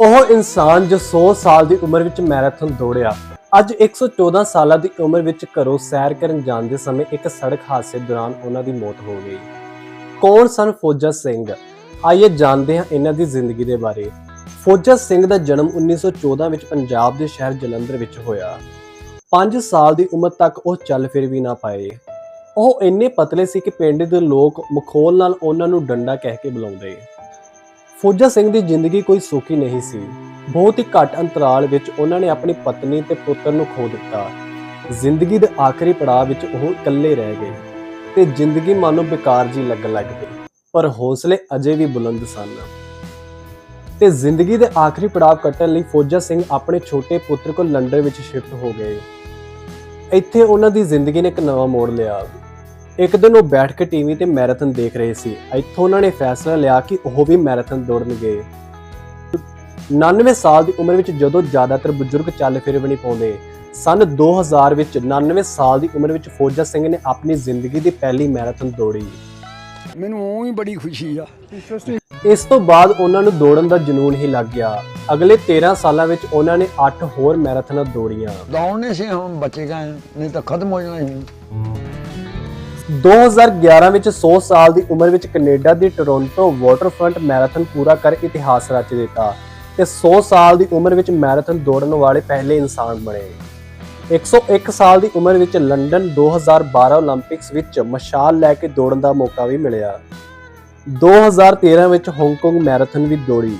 ਉਹ ਇਨਸਾਨ ਜੋ 100 ਸਾਲ ਦੀ ਉਮਰ ਵਿੱਚ ਮੈਰਾਥਨ ਦੌੜਿਆ। ਅੱਜ 114 ਸਾਲਾਂ ਦੀ ਉਮਰ ਵਿੱਚ ਘਰੋਂ ਸੈਰ ਕਰਨ ਜਾਂਦੇ ਸਮੇਂ ਇੱਕ ਸੜਕ ਹਾਦਸੇ ਦੌਰਾਨ ਉਹਨਾਂ ਦੀ ਮੌਤ ਹੋ ਗਈ। ਕੌਣ ਸਨ ਫੌਜਾ ਸਿੰਘ? ਆਈਏ ਜਾਣਦੇ ਹਾਂ ਇਹਨਾਂ ਦੀ ਜ਼ਿੰਦਗੀ ਦੇ ਬਾਰੇ। ਫੌਜਾ ਸਿੰਘ ਦਾ ਜਨਮ 1914 ਵਿੱਚ ਪੰਜਾਬ ਦੇ ਸ਼ਹਿਰ ਜਲੰਧਰ ਵਿੱਚ ਹੋਇਆ। 5 ਸਾਲ ਦੀ ਉਮਰ ਤੱਕ ਉਹ ਚੱਲ ਫਿਰ ਵੀ ਨਾ ਪਾਏ। ਉਹ ਇੰਨੇ ਪਤਲੇ ਸੀ ਕਿ ਪਿੰਡ ਦੇ ਲੋਕ ਮਖੌਲ ਨਾਲ ਉਹਨਾਂ ਨੂੰ ਡੰਡਾ ਕਹਿ ਕੇ ਬੁਲਾਉਂਦੇ। ਫੌਜਾ ਸਿੰਘ ਦੀ ਜ਼ਿੰਦਗੀ ਕੋਈ ਸੁਖੀ ਨਹੀਂ ਸੀ। ਬਹੁਤ ਹੀ ਘੱਟ ਅੰਤਰਾਲ ਵਿੱਚ ਉਹਨਾਂ ਨੇ ਆਪਣੀ ਪਤਨੀ ਤੇ ਪੁੱਤਰ ਨੂੰ ਖੋ ਦਿੱਤਾ। ਜ਼ਿੰਦਗੀ ਦੇ ਆਖਰੀ ਪੜਾਅ ਵਿੱਚ ਉਹ ਇਕੱਲੇ ਰਹਿ ਗਏ ਤੇ ਜ਼ਿੰਦਗੀ ਮਾਨੋ ਬੇਕਾਰ ਜੀ ਲੱਗਣ ਲੱਗ ਪਈ। ਪਰ ਹੌਸਲੇ ਅਜੇ ਵੀ ਬੁਲੰਦ ਸਨ। ਤੇ ਜ਼ਿੰਦਗੀ ਦੇ ਆਖਰੀ ਪੜਾਅ ਕੱਟਣ ਲਈ ਫੌਜਾ ਸਿੰਘ ਆਪਣੇ ਛੋਟੇ ਪੁੱਤਰ ਕੋਲ ਲੰਡਨ ਵਿੱਚ ਸ਼ਿਫਟ ਹੋ ਗਏ। ਇੱਥੇ ਉਹਨਾਂ ਦੀ ਜ਼ਿੰਦਗੀ ਨੇ ਇੱਕ ਨਵਾਂ ਮੋੜ ਲਿਆ। ਇੱਕ ਦਿਨ ਉਹ ਬੈਠ ਕੇ ਟੀਵੀ ਤੇ ਮੈਰਾਥਨ ਦੇਖ ਰਹੇ ਸੀ। ਇੱਥੋਂ ਉਹਨਾਂ ਨੇ ਫੈਸਲਾ ਲਿਆ ਕਿ ਉਹ ਵੀ ਮੈਰਾਥਨ ਦੌੜਨਗੇ। 99 ਸਾਲ ਦੀ ਉਮਰ ਵਿੱਚ ਜਦੋਂ ਜ਼ਿਆਦਾਤਰ ਬਜ਼ੁਰਗ ਚੱਲ ਫਿਰ ਵੀ ਨਹੀਂ ਪਾਉਂਦੇ ਸਨ 2000 ਵਿੱਚ 99 ਸਾਲ ਦੀ ਉਮਰ ਵਿੱਚ ਫੌਜਾ ਸਿੰਘ ਨੇ ਆਪਣੀ ਜ਼ਿੰਦਗੀ ਦੀ ਪਹਿਲੀ ਮੈਰਾਥਨ ਦੌੜੀ। ਮੈਨੂੰ ਉਹ ਹੀ ਬੜੀ ਖੁਸ਼ੀ ਆ। ਇਸ ਤੋਂ ਬਾਅਦ ਉਹਨਾਂ ਨੂੰ ਦੌੜਨ ਦਾ ਜਨੂਨ ਹੀ ਲੱਗ ਗਿਆ। ਅਗਲੇ 13 ਸਾਲਾਂ ਵਿੱਚ ਉਹਨਾਂ ਨੇ 8 ਹੋਰ ਮੈਰਾਥਨਾਂ ਦੌੜੀਆਂ। ਦੌੜਨੇ ਸੀ ਹੁਣ ਬਚੇ ਗਏ ਨਹੀਂ ਤਾਂ ਖਤਮ ਹੋ ਜਾਣਾ ਸੀ। 2011 ਵਿੱਚ 100 ਸਾਲ ਦੀ ਉਮਰ ਵਿੱਚ ਕੈਨੇਡਾ ਦੀ ਟੋਰਾਂਟੋ ਵਾਟਰਫਰੰਟ ਮੈਰਾਥਨ ਪੂਰਾ ਕਰ ਇਤਿਹਾਸ ਰਚ ਦਿੱਤਾ ਤੇ 100 ਸਾਲ ਦੀ ਉਮਰ ਵਿੱਚ ਮੈਰਾਥਨ ਦੌੜਨ ਵਾਲੇ ਪਹਿਲੇ ਇਨਸਾਨ ਬਣੇ। 101 ਸਾਲ ਦੀ ਉਮਰ ਵਿੱਚ ਲੰਡਨ 2012 올림픽ਸ ਵਿੱਚ ਮਸ਼ਾਲ ਲੈ ਕੇ ਦੌੜਨ ਦਾ ਮੌਕਾ ਵੀ ਮਿਲਿਆ। 2013 ਵਿੱਚ ਹਾਂਗਕਾਂਗ ਮੈਰਾਥਨ ਵੀ ਦੌੜੀ।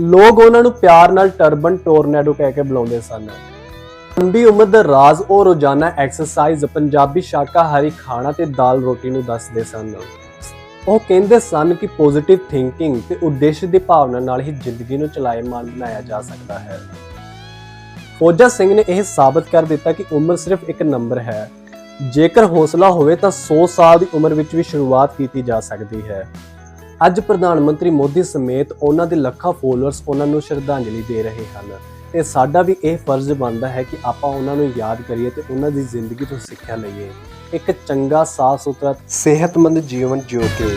ਲੋਕ ਉਹਨਾਂ ਨੂੰ ਪਿਆਰ ਨਾਲ ਟਰਬਨ ਟੋਰਨੇਡੋ ਕਹਿ ਕੇ ਬੁਲਾਉਂਦੇ ਸਨ। ਲੰਬੀ ਉਮਰ ਦਾ ਰਾਜ਼ ਉਹ ਰੋਜ਼ਾਨਾ ਐਕਸਰਸਾਈਜ਼, ਪੰਜਾਬੀ ਸ਼ਾਕਾਹਾਰੀ ਖਾਣਾ ਤੇ ਦਾਲ ਰੋਟੀ ਨੂੰ ਦੱਸਦੇ ਸਨ। ਉਹ ਕਹਿੰਦੇ ਸਨ ਕਿ ਪੋਜ਼ਿਟਿਵ ਥਿੰਕਿੰਗ ਤੇ ਉਦੇਸ਼ ਦੀ ਭਾਵਨਾ ਨਾਲ ਹੀ ਜ਼ਿੰਦਗੀ ਨੂੰ ਚਲਾਇਮਾਨ ਬਣਾਇਆ ਜਾ ਸਕਦਾ ਹੈ। ਫੌਜਾ ਸਿੰਘ ਨੇ ਇਹ ਸਾਬਤ ਕਰ ਦਿੱਤਾ ਕਿ ਉਮਰ ਸਿਰਫ ਇੱਕ ਨੰਬਰ ਹੈ। ਜੇਕਰ ਹੌਸਲਾ ਹੋਵੇ ਤਾਂ 100 ਸਾਲ ਦੀ ਉਮਰ ਵਿੱਚ ਵੀ ਸ਼ੁਰੂਆਤ ਕੀਤੀ ਜਾ ਸਕਦੀ ਹੈ। ਅੱਜ ਪ੍ਰਧਾਨ ਮੰਤਰੀ ਮੋਦੀ ਸਮੇਤ ਉਹਨਾਂ ਦੇ ਲੱਖਾਂ ਫੋਲੋਅਰਸ ਉਹਨਾਂ ਨੂੰ ਸ਼ਰਧਾਂਜਲੀ ਦੇ ਰਹੇ ਹਨ। ਤੇ ਸਾਡਾ ਵੀ ਇਹ ਫਰਜ਼ ਬਣਦਾ ਹੈ ਕਿ ਆਪਾਂ ਉਹਨਾਂ ਨੂੰ ਯਾਦ ਕਰੀਏ ਤੇ ਉਹਨਾਂ ਦੀ ਜ਼ਿੰਦਗੀ ਤੋਂ ਸਿੱਖਿਆ ਲਈਏ। ਇੱਕ ਚੰਗਾ ਸਾਫ਼ ਸੁਥਰਾ ਸਿਹਤਮੰਦ ਜੀਵਨ ਜਿਉ ਕੇ